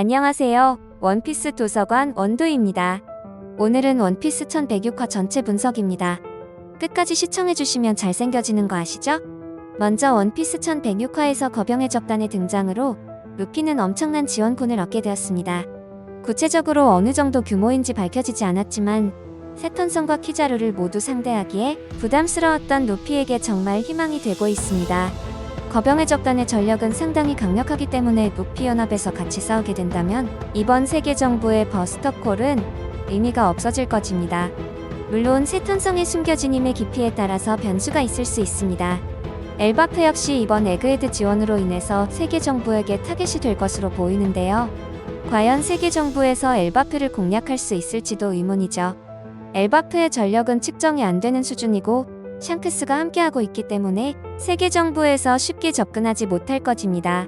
안녕하세요. 원피스 도서관 원도입니다. 오늘은 원피스 1106화 전체 분석입니다. 끝까지 시청해주시면 잘생겨지는 거 아시죠? 먼저 원피스 1106화에서 거병의 적단의 등장으로 루피는 엄청난 지원군을 얻게 되었습니다. 구체적으로 어느 정도 규모인지 밝혀지지 않았지만 세턴성과 키자루를 모두 상대하기에 부담스러웠던 루피에게 정말 희망이 되고 있습니다. 거병의 적단의 전력은 상당히 강력하기 때문에 루피 연합에서 같이 싸우게 된다면 이번 세계 정부의 버스터콜은 의미가 없어질 것입니다. 물론 세턴성의 숨겨진 힘의 깊이에 따라서 변수가 있을 수 있습니다. 엘바프 역시 이번 에그헤드 지원으로 인해서 세계 정부에게 타겟이 될 것으로 보이는데요. 과연 세계 정부에서 엘바프를 공략할 수 있을지도 의문이죠. 엘바프의 전력은 측정이 안 되는 수준이고 샹크스가 함께하고 있기 때문에 세계 정부에서 쉽게 접근하지 못할 것입니다.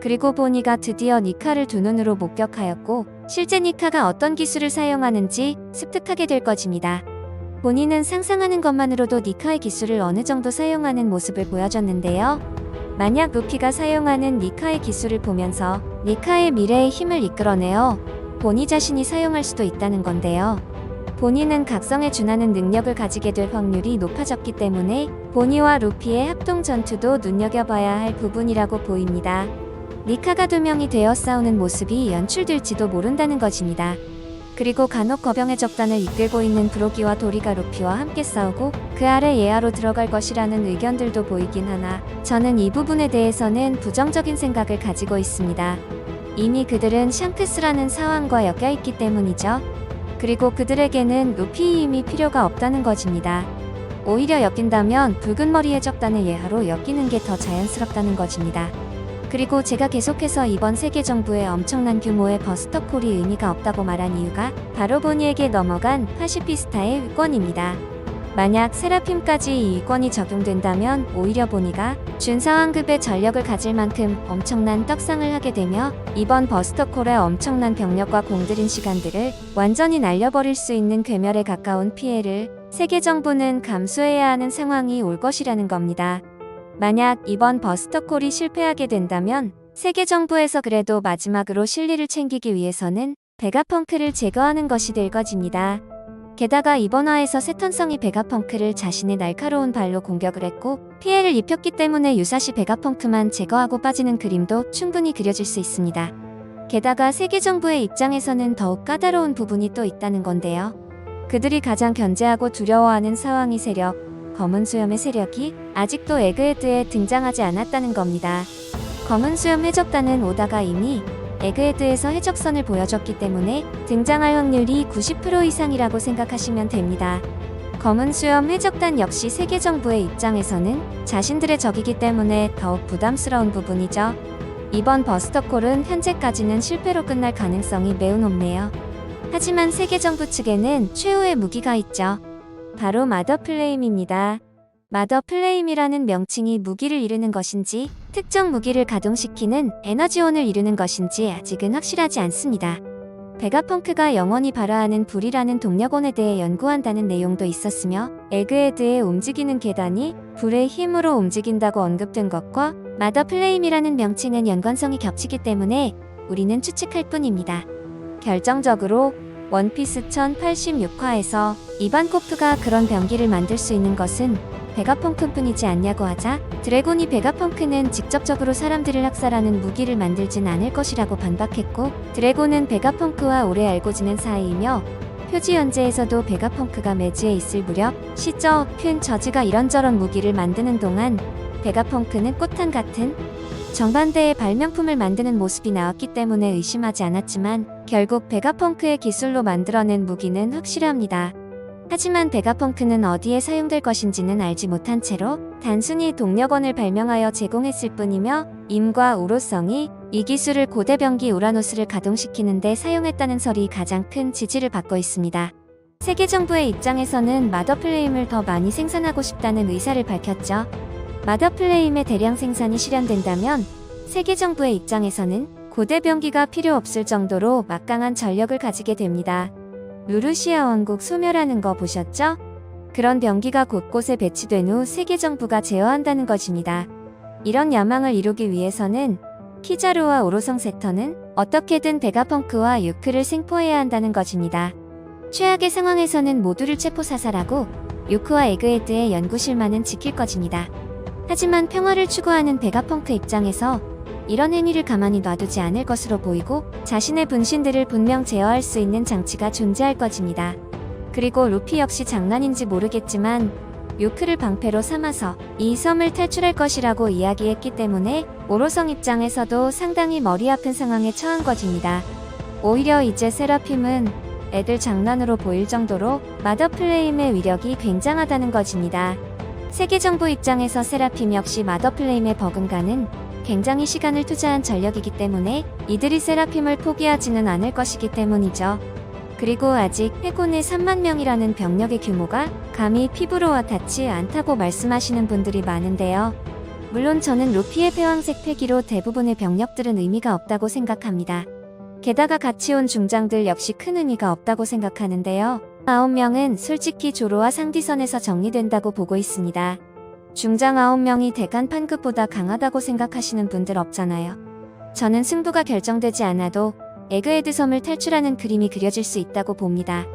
그리고 보니가 드디어 니카를 두 눈으로 목격하였고 실제 니카가 어떤 기술을 사용하는지 습득하게 될 것입니다. 본인은 상상하는 것만으로도 니카의 기술을 어느 정도 사용하는 모습을 보여줬는데요. 만약 루피가 사용하는 니카의 기술을 보면서 니카의 미래의 힘을 이끌어내어 보니 자신이 사용할 수도 있다는 건데요. 보니는 각성에 준하는 능력을 가지게 될 확률이 높아졌기 때문에 보니와 루피의 합동 전투도 눈여겨봐야 할 부분이라고 보입니다. 니카가 두 명이 되어 싸우는 모습이 연출될지도 모른다는 것입니다. 그리고 간혹 거병의 적단을 이끌고 있는 브로기와 도리가 루피와 함께 싸우고 그 아래 예하로 들어갈 것이라는 의견들도 보이긴 하나 저는 이 부분에 대해서는 부정적인 생각을 가지고 있습니다. 이미 그들은 샹크스라는 상황과 엮여있기 때문이죠. 그리고 그들에게는 루피의 힘이 필요가 없다는 것입니다. 오히려 엮인다면 붉은 머리의 적단의 예하로 엮이는 게 더 자연스럽다는 것입니다. 그리고 제가 계속해서 이번 세계 정부의 엄청난 규모의 버스터콜이 의미가 없다고 말한 이유가 바로 보니에게 넘어간 파시피스타의 위권입니다. 만약 세라핌까지 이 위권이 적용된다면 오히려 보니가 준사왕급의 전력을 가질 만큼 엄청난 떡상을 하게 되며 이번 버스터콜의 엄청난 병력과 공들인 시간들을 완전히 날려버릴 수 있는 괴멸에 가까운 피해를 세계 정부는 감수해야 하는 상황이 올 것이라는 겁니다. 만약 이번 버스터콜이 실패하게 된다면 세계 정부에서 그래도 마지막으로 실리를 챙기기 위해서는 베가펑크를 제거하는 것이 될 것입니다. 게다가 이번 화에서 세턴성이 베가펑크를 자신의 날카로운 발로 공격을 했고 피해를 입혔기 때문에 유사시 베가펑크만 제거하고 빠지는 그림도 충분히 그려질 수 있습니다. 게다가 세계 정부의 입장에서는 더욱 까다로운 부분이 또 있다는 건데요. 그들이 가장 견제하고 두려워하는 사왕이 세력, 검은 수염의 세력이 아직도 에그헤드에 등장하지 않았다는 겁니다. 검은 수염 해적단은 오다가 이미 에그헤드에서 해적선을 보여줬기 때문에 등장할 확률이 90% 이상이라고 생각하시면 됩니다. 검은 수염 해적단 역시 세계 정부의 입장에서는 자신들의 적이기 때문에 더욱 부담스러운 부분이죠. 이번 버스터콜은 현재까지는 실패로 끝날 가능성이 매우 높네요. 하지만 세계 정부 측에는 최후의 무기가 있죠. 바로 마더 플레임입니다. 마더 플레임이라는 명칭이 무기를 이루는 것인지 특정 무기를 가동시키는 에너지원을 이루는 것인지 아직은 확실하지 않습니다. 베가펑크가 영원히 발화하는 불이라는 동력원에 대해 연구한다는 내용도 있었으며 에그헤드의 움직이는 계단이 불의 힘으로 움직인다고 언급된 것과 마더 플레임이라는 명칭은 연관성이 겹치기 때문에 우리는 추측할 뿐입니다. 결정적으로 원피스 1086화에서 이반코프가 그런 병기를 만들 수 있는 것은 베가펑크뿐이지 않냐고 하자 드래곤이 베가펑크는 직접적으로 사람들을 학살하는 무기를 만들진 않을 것이라고 반박했고 드래곤은 베가펑크와 오래 알고 지낸 사이이며 표지 연재에서도 베가펑크가 매지에 있을 무렵 시저, 푀, 저지가 이런저런 무기를 만드는 동안 베가펑크는 꽃탄 같은 정반대의 발명품을 만드는 모습이 나왔기 때문에 의심하지 않았지만 결국 베가펑크의 기술로 만들어낸 무기는 확실합니다. 하지만 베가펑크는 어디에 사용될 것인지는 알지 못한 채로 단순히 동력원을 발명하여 제공했을 뿐이며 임과 우로성이 이 기술을 고대 병기 우라노스를 가동시키는 데 사용했다는 설이 가장 큰 지지를 받고 있습니다. 세계 정부의 입장에서는 마더플레임을 더 많이 생산하고 싶다는 의사를 밝혔죠. 마더플레임의 대량 생산이 실현된다면 세계 정부의 입장에서는 고대 병기가 필요 없을 정도로 막강한 전력을 가지게 됩니다. 루루시아 왕국 소멸하는 거 보셨죠? 그런 병기가 곳곳에 배치된 후 세계 정부가 제어한다는 것입니다. 이런 야망을 이루기 위해서는 키자루와 오로성 세터는 어떻게든 베가펑크와 유크를 생포해야 한다는 것입니다. 최악의 상황에서는 모두를 체포 사살하고 유크와 에그헤드의 연구실만은 지킬 것입니다. 하지만 평화를 추구하는 베가펑크 입장에서 이런 행위를 가만히 놔두지 않을 것으로 보이고 자신의 분신들을 분명 제어할 수 있는 장치가 존재할 것입니다. 그리고 루피 역시 장난인지 모르겠지만 요크를 방패로 삼아서 이 섬을 탈출할 것이라고 이야기했기 때문에 오로성 입장에서도 상당히 머리 아픈 상황에 처한 것입니다. 오히려 이제 세라핌은 애들 장난으로 보일 정도로 마더플레임의 위력이 굉장하다는 것입니다. 세계 정부 입장에서 세라핌 역시 마더플레임의 버금가는 굉장히 시간을 투자한 전력이기 때문에 이들이 세라핌을 포기하지는 않을 것이기 때문이죠. 그리고 아직 해군의 3만 명이라는 병력의 규모가 감히 피부로 와 닿지 않다고 말씀하시는 분들이 많은데요. 물론 저는 루피의 패왕색 패기로 대부분의 병력들은 의미가 없다고 생각합니다. 게다가 같이 온 중장들 역시 큰 의미가 없다고 생각하는데요. 9명은 솔직히 조로와 상디선에서 정리된다고 보고 있습니다. 중장 9명이 대간 판급보다 강하다고 생각하시는 분들 없잖아요. 저는 승부가 결정되지 않아도 에그헤드 섬을 탈출하는 그림이 그려질 수 있다고 봅니다.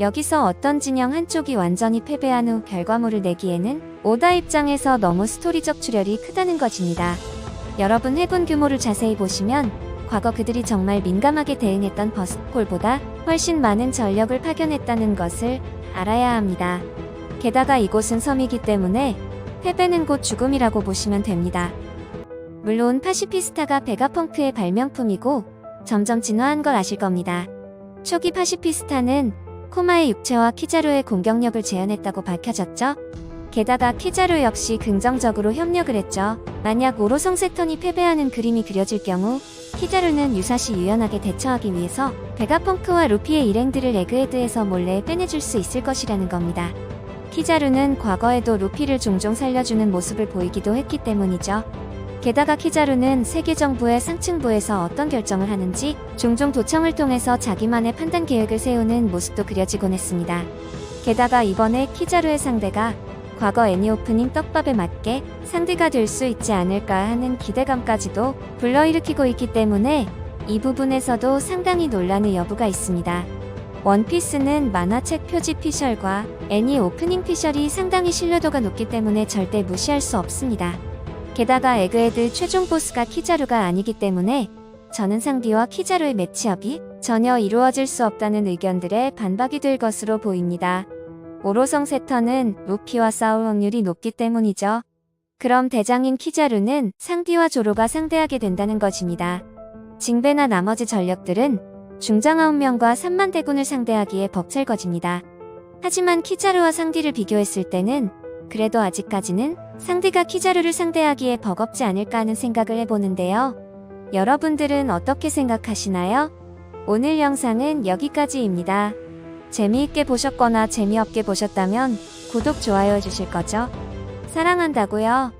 여기서 어떤 진영 한쪽이 완전히 패배한 후 결과물을 내기에는 오다 입장에서 너무 스토리적 출혈이 크다는 것입니다. 여러분 해군 규모를 자세히 보시면 과거 그들이 정말 민감하게 대응했던 버스콜보다 훨씬 많은 전력을 파견했다는 것을 알아야 합니다. 게다가 이곳은 섬이기 때문에 패배는 곧 죽음이라고 보시면 됩니다. 물론 파시피스타가 베가펑크의 발명품이고 점점 진화한 걸 아실 겁니다. 초기 파시피스타는 코마의 육체와 키자루의 공격력을 재현했다고 밝혀졌죠. 게다가 키자루 역시 긍정적으로 협력을 했죠. 만약 오로성 세턴이 패배하는 그림이 그려질 경우 키자루는 유사시 유연하게 대처하기 위해서 베가펑크와 루피의 일행들을 에그헤드에서 몰래 빼내줄 수 있을 것이라는 겁니다. 키자루는 과거에도 루피를 종종 살려주는 모습을 보이기도 했기 때문이죠. 게다가 키자루는 세계 정부의 상층부에서 어떤 결정을 하는지 종종 도청을 통해서 자기만의 판단 계획을 세우는 모습도 그려지곤 했습니다. 게다가 이번에 키자루의 상대가 과거 애니 오프닝 떡밥에 맞게 상대가 될 수 있지 않을까 하는 기대감까지도 불러일으키고 있기 때문에 이 부분에서도 상당히 논란의 여부가 있습니다. 원피스는 만화책 표지 피셜과 애니 오프닝 피셜이 상당히 신뢰도가 높기 때문에 절대 무시할 수 없습니다. 게다가 에그헤드 최종 보스가 키자루가 아니기 때문에 저는 상디와 키자루의 매치업이 전혀 이루어질 수 없다는 의견들에 반박이 될 것으로 보입니다. 오로성 세터는 루피와 싸울 확률이 높기 때문이죠. 그럼 대장인 키자루는 상디와 조로가 상대하게 된다는 것입니다. 징베나 나머지 전력들은 중장 9명과 3만 대군을 상대하기에 벅찰 것입니다. 하지만 키자루와 상디를 비교했을 때는 그래도 아직까지는 상대가 키자루를 상대하기에 버겁지 않을까 하는 생각을 해보는데요. 여러분들은 어떻게 생각하시나요? 오늘 영상은 여기까지입니다. 재미있게 보셨거나 재미없게 보셨다면 구독, 좋아요 해주실 거죠? 사랑한다고요.